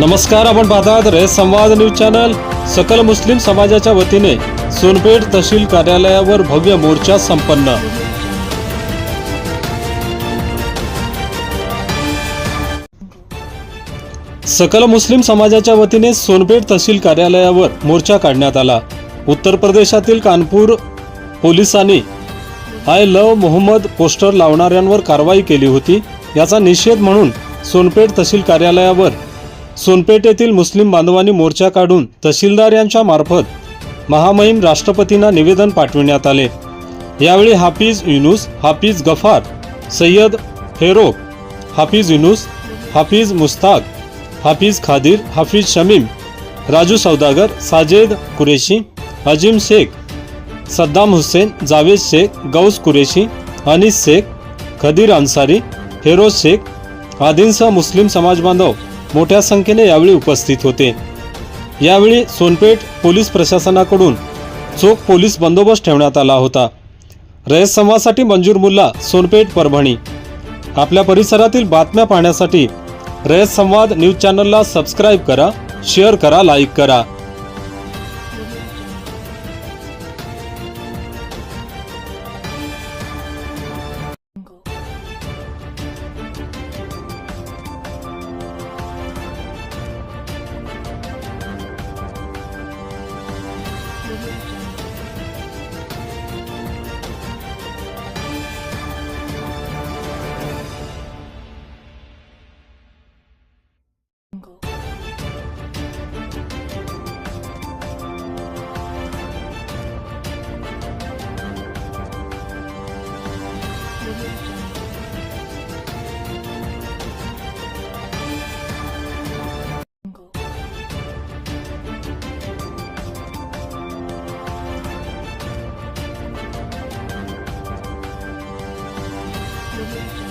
नमस्कार आपण पाहतात रे संवाद न्यूज चॅनल. सकल मुस्लिम समाजाच्या वतीने सोनपेठ तहसील कार्यालयावर भव्य मोर्चा संपन्न. सकल मुस्लिम समाजाच्या वतीने सोनपेठ तहसील कार्यालयावर मोर्चा काढण्यात आला. उत्तर प्रदेशातील कानपूर पोलिसांनी आय लव मोहम्मद पोस्टर लावणाऱ्यांवर कारवाई केली होती. याचा निषेध म्हणून सोनपेठ तहसील कार्यालयावर सोनपेठ येथील मुस्लिम बांधवांनी मोर्चा काढून तहसीलदार यांच्या मार्फत महामहिम राष्ट्रपतींना निवेदन पाठविण्यात आले. यावेळी हाफिज युनुस हाफिज गफार सय्यद फेरो हाफिज युनुस हाफिज मुस्ताक हाफिज खादिर हाफिज शमीम राजू सौदागर साजेद कुरेशी अजीम शेख सद्दाम हुसेन जावेद शेख गौस कुरेशी अनिस शेख खदीर अन्सारी फेरोज शेख आदींसह मुस्लिम समाज बांधव मोठ्या संख्येने यावेळी उपस्थित होते. यावेळी सोनपेठ पोलीस प्रशासनाकडून चोख पोलीस बंदोबस्त ठेवण्यात आला होता. रयत संवादसाठी मंजूर मुल्ला सोनपेठ परभणी. आपल्या परिसरातील बातम्या पाहण्यासाठी रयत संवाद न्यूज चॅनलला सबस्क्राईब करा शेअर करा लाईक करा. Thank you.